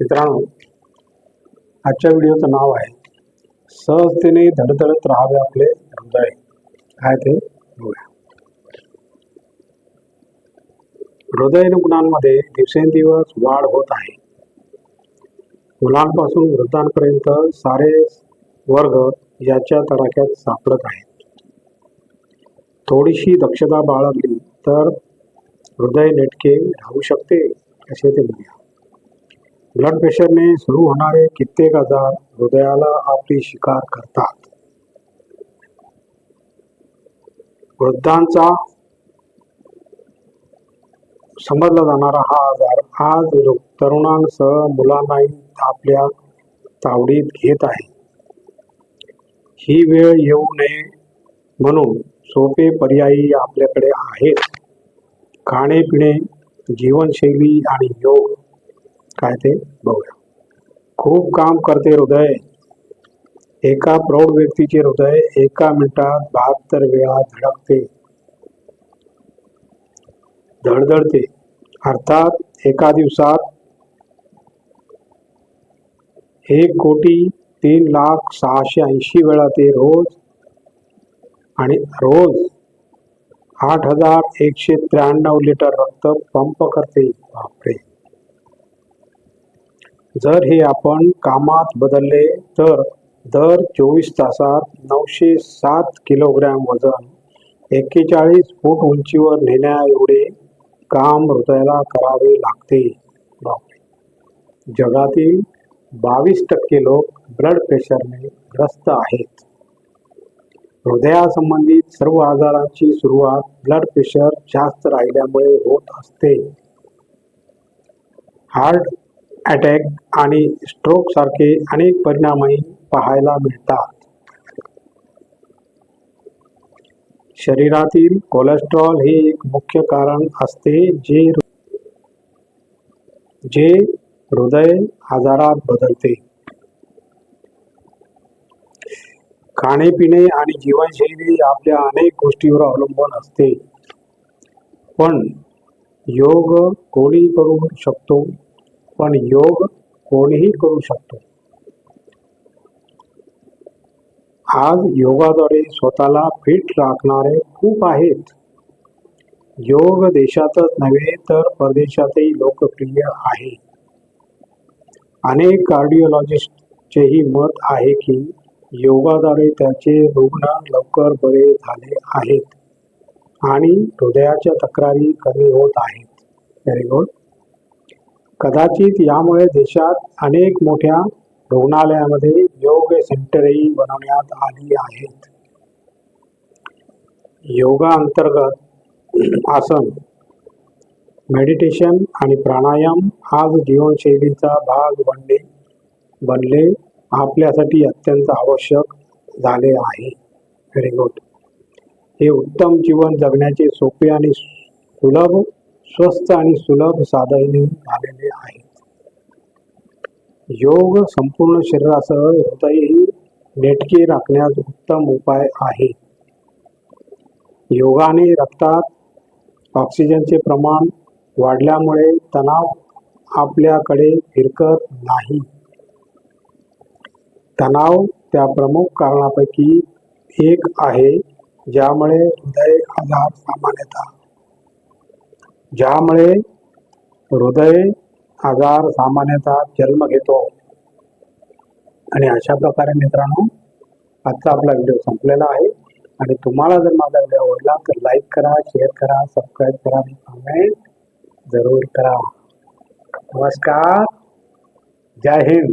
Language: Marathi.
मित्रांनो आजच्या व्हिडिओचं नाव आहे सहजतेने धडधडत राहावे आपले हृदय. काय ते बघूया. हृदय रुग्णांमध्ये दिवसेंदिवस वाढ होत आहे. मुलांपासून वृद्धांपर्यंत सारे वर्ग याच्या तडाख्यात सापडत आहेत. थोडीशी दक्षता बाळगली तर हृदय नेटके राहू शकते असे ते म्हणूया ब्लड प्रेशरने सुरू होणारे कित्येक आजार हृदयाला आपली शिकार करतात. वृद्धांचा समजला जाणारा हा आजार आज तरुणांसह मुलांनाही आपल्या तावडीत घेत आहे. ही वेळ येऊ नये म्हणून सोपे पर्यायी आपल्याकडे आहेत. खाणे-पिणे जीवनशैली आणि योग काय ते बघूया. खूप काम करते हृदय. एका प्रौढ व्यक्तीचे हृदय एका मिनिटात बहात्तर वेळा धडकते. धडधडते. अर्थात एका दिवसात एक कोटी तीन लाख सहाशे ऐंशी वेळा ते रोज आणि रोज आठ हजार एकशे त्र्याण्णव लिटर रक्त पंप करते. बापरे. जर हे आपण कामात बदलले तर दर चोवीस तासात नऊशे सात किलोग्रॅम वजन एक्केचाळीस फूट उंचीवर नेण्या एवढे काम हृदयाला करावे लागते. जगातील बावीस टक्के लोक ब्लड प्रेशरने ग्रस्त आहेत. हृदयासंबंधित सर्व आजारांची सुरुवात ब्लड प्रेशर जास्त राहिल्यामुळे होत असते. हार्ट अटॅक आणि स्ट्रोक सारखे अनेक परिणामही पाहायला मिळतात. शरीरातील कोलेस्ट्रॉल हे एक मुख्य कारण असते जे जे हृदय आजारात बदलते. खाणे-पिणे आणि जीवनशैली आपल्या अनेक गोष्टीवर अवलंबून असते. पण योग कोणी करू शकतो? पण योग कोणीही करू शकतो. आज योगाद्वारे स्वतःला फिट राखणारे खूप आहेत. योग देशातच नव्हे तर परदेशातही लोकप्रिय आहे. अनेक कार्डिओलॉजिस्टचेही मत आहे की योगाद्वारे त्याचे रुग्ण लवकर बरे झाले आहेत आणि हृदयाच्या तक्रारी कमी होत आहेत. व्हेरी गुड कदाचित यामुळे देशात अनेक मोठ्या रुग्णालयामध्ये योग सेंटरही बनवण्यात आली आहेत. योगा अंतर्गत आसन मेडिटेशन आणि प्राणायाम आज जीवनशैलीचा भाग बनले बनले आपल्यासाठी अत्यंत आवश्यक झाले आहे. व्हेरी गुड हे उत्तम जीवन जगण्याचे सोपे आणि सुलभ स्वस्त आणि सुलभ साधने झालेले आहेत. योग संपूर्ण शरीरासह हृदयही नेटके राखण्यास उत्तम उपाय आहे. योगाने रक्तात ऑक्सिजनचे प्रमाण वाढल्यामुळे तणाव आपल्याकडे फिरकत नाही. तणाव त्या प्रमुख कारणापैकी एक आहे ज्यामुळे हृदय आजार सामान्यतः ज्यामुळे हृदय आजार सामान्यतः जन्म घेतो. आणि अशा प्रकारे मित्रांनो आजचा आपला व्हिडिओ संपलेला आहे. आणि तुम्हाला जर माझा व्हिडिओ आवडला तर लाईक करा शेअर करा सबस्क्राईब करा आणि कमेंट जरूर करा. नमस्कार. जय हिंद.